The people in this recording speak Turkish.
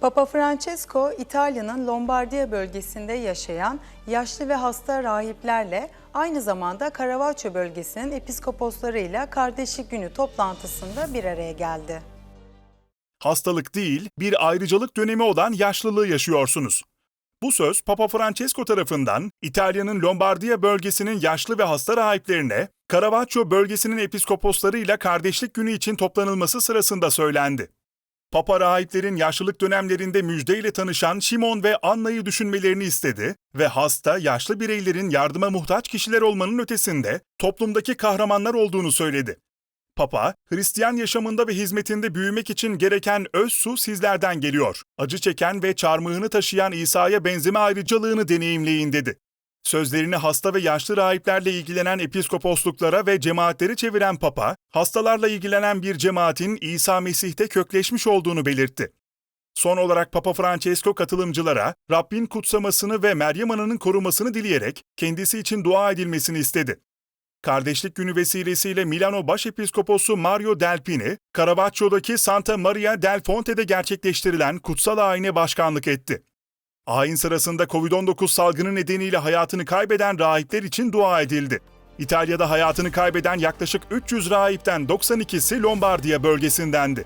Papa Francesco, İtalya'nın Lombardiya bölgesinde yaşayan yaşlı ve hasta rahiplerle aynı zamanda Caravaggio bölgesinin episkoposlarıyla Kardeşlik Günü toplantısında bir araya geldi. Hastalık değil, bir ayrıcalık dönemi olan yaşlılığı yaşıyorsunuz. Bu söz Papa Francesco tarafından İtalya'nın Lombardiya bölgesinin yaşlı ve hasta rahiplerine Caravaggio bölgesinin episkoposlarıyla Kardeşlik Günü için toplanılması sırasında söylendi. Papa rahiplerin yaşlılık dönemlerinde müjdeyle tanışan Simon ve Anna'yı düşünmelerini istedi ve hasta, yaşlı bireylerin yardıma muhtaç kişiler olmanın ötesinde toplumdaki kahramanlar olduğunu söyledi. Papa, Hristiyan yaşamında ve hizmetinde büyümek için gereken öz su sizlerden geliyor. Acı çeken ve çarmıhını taşıyan İsa'ya benzeme ayrıcalığını deneyimleyin dedi. Sözlerini hasta ve yaşlı rahiplerle ilgilenen episkoposluklara ve cemaatleri çeviren Papa, hastalarla ilgilenen bir cemaatin İsa Mesih'te kökleşmiş olduğunu belirtti. Son olarak Papa Francesco katılımcılara Rabbin kutsamasını ve Meryem Ana'nın korumasını dileyerek kendisi için dua edilmesini istedi. Kardeşlik Günü vesilesiyle Milano Başepiskoposu Mario Delpini, Caravaggio'daki Santa Maria del Fonte'de gerçekleştirilen kutsal ayine başkanlık etti. Ayin sırasında Covid-19 salgını nedeniyle hayatını kaybeden rahipler için dua edildi. İtalya'da hayatını kaybeden yaklaşık 300 rahipten 92'si Lombardiya bölgesindendi.